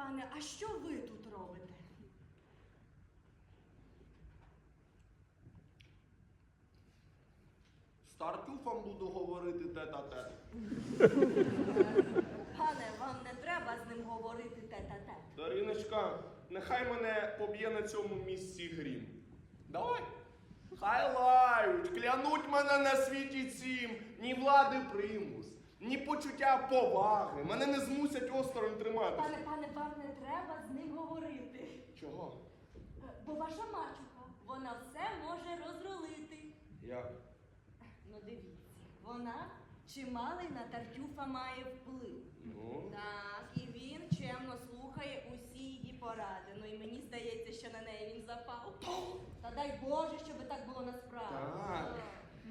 пане, а що ви тут робите? З Тартюфом буду говорити тет-а-тет. Пане, вам не треба з ним говорити тет-а-тет. Дариночка, нехай мене поб'є на цьому місці грім. Давай. Хай лають, клянуть мене на світі цім, ні влади примус, ні почуття поваги. Мене не змусять осторонь триматися. Пане, пане, вам не треба з ним говорити. Чого? Е, Бо ваша мачуха, вона все може розрулити. Як? Ну дивіться, вона чималий на Тартюфа має вплив. Ну, Так, і він чемно слухає усі її поради. Ну і мені здається, що на неї він запав. Та дай Боже, щоб так було насправді. Так.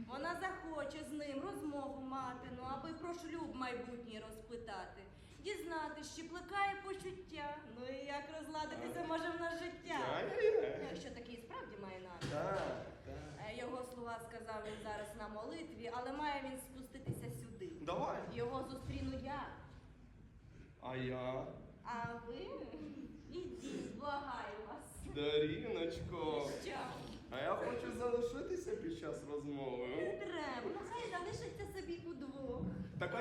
Вона захоче з ним розмову мати, ну аби про шлюб майбутній розпитати. Дізнатись, чи плекає почуття. Ну і як розладитися може в нас життя. Я-я-я. Якщо такий справді має намір. Так, так. Е, Його слова сказав він зараз на молитві, але має він спуститися сюди. Давай. Його зустріну я. А я? А ви ідіть, благаю вас. Даріночко. Що? А я хочу залишитися під час розмови. Не треба, ну хай залишиться собі удвох. Так